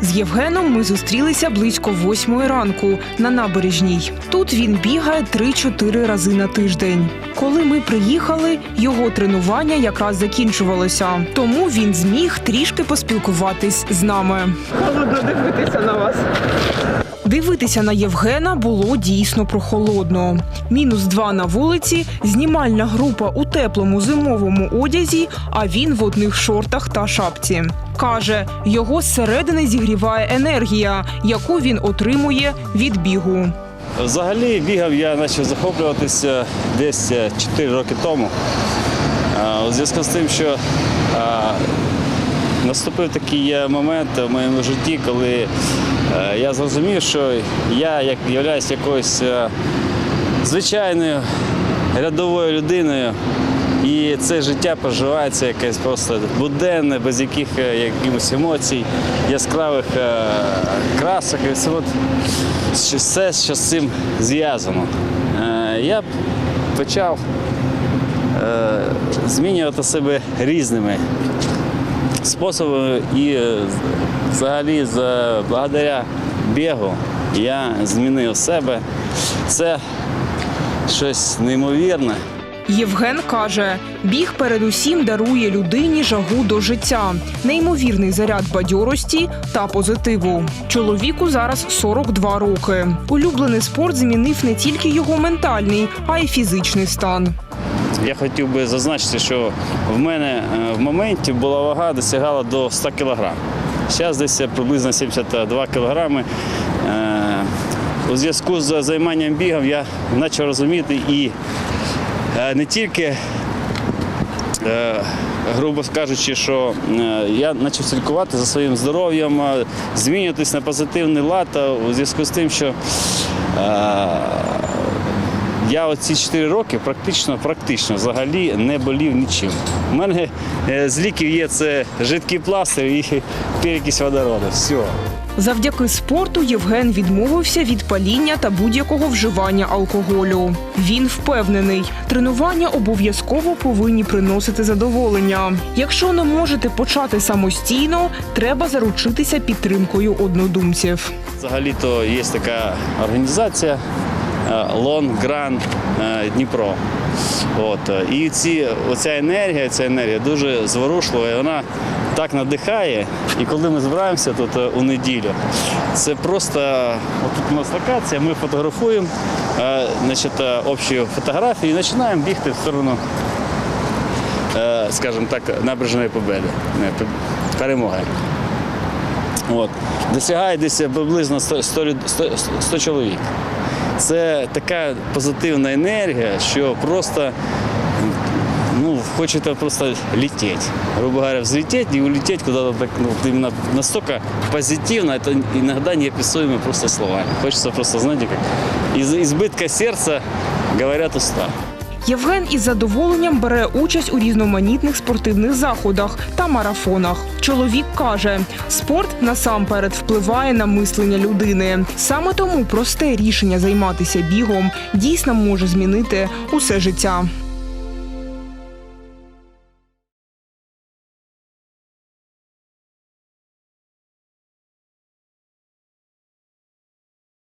З Євгеном ми зустрілися близько восьмої ранку на набережній. Тут він бігає 3-4 рази на тиждень. Коли ми приїхали, його тренування якраз закінчувалося, тому він зміг трішки поспілкуватись з нами. Холодно дивитися на вас. Дивитися на Євгена було дійсно прохолодно. Мінус два на вулиці, знімальна група у теплому зимовому одязі, а він в одних шортах та шапці. Каже, його зсередини зігріває енергія, яку він отримує від бігу. Взагалі бігав я почав захоплюватися десь е, 4 роки тому. У зв'язку з тим, що наступив такий момент в моєму житті, коли е, я зрозумів, що я як являюсь якоюсь е, звичайною рядовою людиною. І це життя проживається якесь просто буденне, без яких е, якихось емоцій, яскравих красок. І все, все, що з цим зв'язано. Я почав змінювати себе різними способами і взагалі за- благодаря бігу я змінив себе. Це щось неймовірне. Євген каже, біг передусім дарує людині жагу до життя, неймовірний заряд бадьорості та позитиву. Чоловіку зараз 42 роки. Улюблений спорт змінив не тільки його ментальний, а й фізичний стан. Я хотів би зазначити, що в мене е, в моменті була вага досягала до 100 кг. Зараз десь приблизно 72 кг. У зв'язку з займанням бігом я почав розуміти і е, не тільки, е, грубо кажучи, що е, я почав слідкувати за своїм здоров'ям, е, змінюватись на позитивний лад е, у зв'язку з тим, що е, я оці 4 роки практично, практично взагалі не болів нічим. У мене е, з ліків є це жидкий пластир і перекись водороду. Все. Завдяки спорту Євген відмовився від паління та будь-якого вживання алкоголю. Він впевнений, тренування обов'язково повинні приносити задоволення. Якщо не можете почати самостійно, треба заручитися підтримкою однодумців. Взагалі-то є така організація Лон Гран Дніпро. От. е, І ці, оця енергія, ця енергія дуже зворушлива, і вона так надихає. І коли ми збираємося тут е, у неділю, це просто тут у нас локація, ми фотографуємо е, значить, е, общу фотографію і починаємо бігти в сторону, е, скажімо так, набережної победи, перемоги. От. Досягає десь приблизно 100, 100, 100, 100 чоловік. Це така позитивна енергія, що просто ну, хочете просто лететь. Грубо говоря, взлететь і улететь куди-то так, ну, настільки позитивно, це іноді неописуємо просто словами. Хочеться просто, знати, як із збитка серця говорять уста. Євген із задоволенням бере участь у різноманітних спортивних заходах та марафонах. Чоловік каже, спорт насамперед впливає на мислення людини. Саме тому просте рішення займатися бігом дійсно може змінити усе життя.